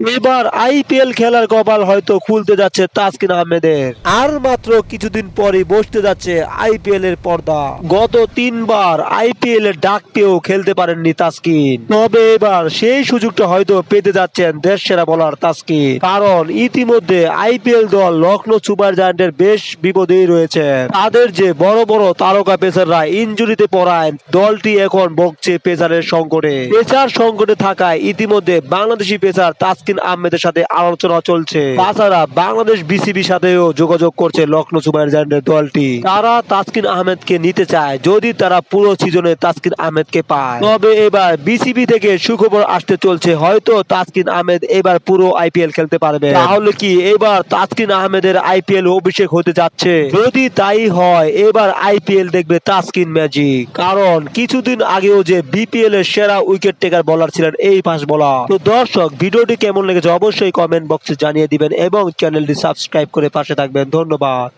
এবার আইপিএল খেলার কপাল হয়তো খুলতে যাচ্ছে তাসকিন আহমেদের। আর মাত্র কিছুদিন পরে বসতে যাচ্ছে আইপিএল এর পর্দা। গত তিনবার আইপিএল এর ডাক পেয়েও খেলতে পারেননি তাসকিন। তবে এবার সেই সুযোগটা হয়তো পেতে যাচ্ছেন দেশ সেরা বলার তাসকিন। কারণ ইতিমধ্যে আইপিএল দল লখনৌ সুপার জায়ান্টের বেশ বিপদেই রয়েছে। তাদের যে বড় বড় তারকা পেসাররা ইঞ্জুরিতে পড়ায়, দলটি এখন বকছে পেসারের সংকটে। পেসার সংকটে থাকায় ইতিমধ্যে বাংলাদেশি পেসার তাসকিন আহমেদের সাথে আলোচনা চলছে। তাছাড়া বাংলাদেশ বিসিবির সাথেও যোগাযোগ করছে লখনৌ সুপার জায়ান্টের দলটি। তারা তাসকিন আহমেদকে নিতে চায়, যদি তারা পুরো সিজনে তাসকিন আহমেদকে পায়। তবে এবার বিসিবি থেকে সুখবর আসতে চলছে, হয়তো তাসকিন আহমেদ এবার পুরো আইপিএল খেলতে পারবে। তাহলে কি এবার তাসকিন আহমেদের আইপিএল অভিষেক হতে যাচ্ছে? যদি তাই হয়, এবার আইপিএল দেখবে তাসকিন ম্যাজিক। কারণ কিছুদিন আগেও যে বিপিএল এর সেরা উইকেট টেকার বলার ছিলেন এই পাঁচ বলা তো দর্শক, ভিডিওটি কেমন লেগেছে অবশ্যই কমেন্ট বক্সে জানিয়ে দিবেন এবং চ্যানেলটি সাবস্ক্রাইব করে পাশে থাকবেন। ধন্যবাদ।